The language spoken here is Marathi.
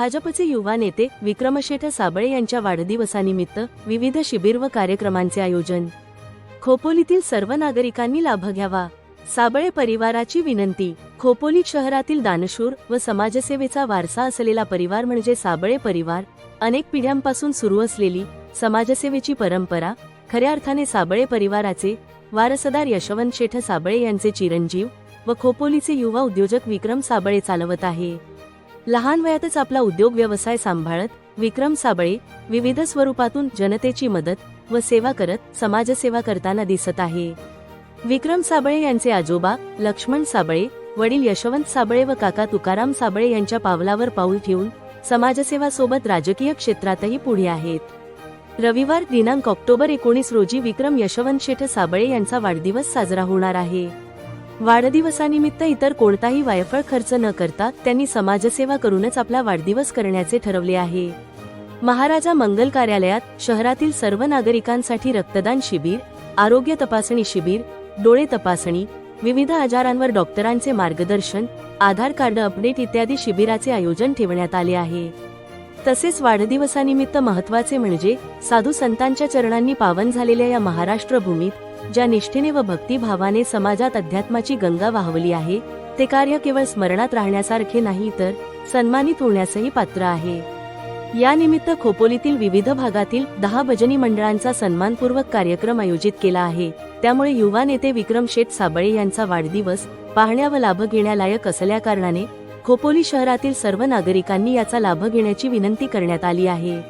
भाजपचे युवा नेते विक्रमशेठ साबळे यांच्या वाढदिवसानिमित्त विविध शिबिर व कार्यक्रमांचे आयोजन. खोपोलीतील सर्व नागरिकांनी लाभ घ्यावा. साबळे परिवाराची विनंती. खोपोली शहरातील दानशूर व समाजसेवेचा वारसा असलेला परिवार म्हणजे साबळे परिवार अनेक पिढ्यांपासून सुरू असलेली समाजसेवेची परंपरा खऱ्या अर्थाने साबळे परिवाराचे वारसदार यशवंत शेठ साबळे यांचे चिरंजीव व खोपोलीचे युवा उद्योजक विक्रम साबळे चालवत आहे. लहान वयातच आपला उद्योग व्यवसाय सांभाळत विक्रम साबळे विविध स्वरूपातून जनतेची मदत व सेवा करत समाजसेवा करताना दिसत आहे. विक्रम साबळे यांचे आजोबा लक्ष्मण साबळे वडील यशवंत साबळे व काका तुकाराम साबळे यांच्या पावलावर पाऊल ठेवून समाजसेवा सोबत राजकीय क्षेत्रातही पुढे आहेत. रविवार दिनांक ऑक्टोबर एकोणीस रोजी विक्रम यशवंत शेठ साबळे यांचा वाढदिवस साजरा होणार आहे. वाढदिवसानिमित्त इतर कोणताही वायफळ खर्च न करता त्यांनी समाजसेवा करूनच आपला वाढदिवस करण्याचे ठरवले आहे. महाराजा मंगल कार्यालयात शहरातील सर्व नागरिकांसाठी रक्तदान शिबिर आरोग्य तपासणी शिबिर डोळे तपासणी विविध आजारांवर डॉक्टरांचे मार्गदर्शन आधार कार्ड अपडेट इत्यादी शिबिराचे आयोजन ठेवण्यात आले आहे. तसेच वाढदिवसानिमित्त महत्त्वाचे म्हणजे साधू संतांच्या चरणांनी पावन झालेल्या या महाराष्ट्र भूमीत ज्या निष्ठेने व भक्तिभावाने समाजात अध्यात्माची गंगा वाहवली आहे ते कार्य केवळ स्मरणात राहण्यासारखे नाही तर सन्मानित होण्यासही पात्र आहे. या निमित्त खोपोलीतील विविध भागातील दहा भजनी मंडळांचा सन्मानपूर्वक कार्यक्रम आयोजित केला आहे. त्यामुळे युवा नेते विक्रम शेठ साबळे यांचा वाढदिवस पाहण्या व लाभ घेण्यालायक असल्याकारणाने खोपोली शहरातील सर्व नागरिकांनी याचा लाभ घेण्याची विनंती करण्यात आली आहे.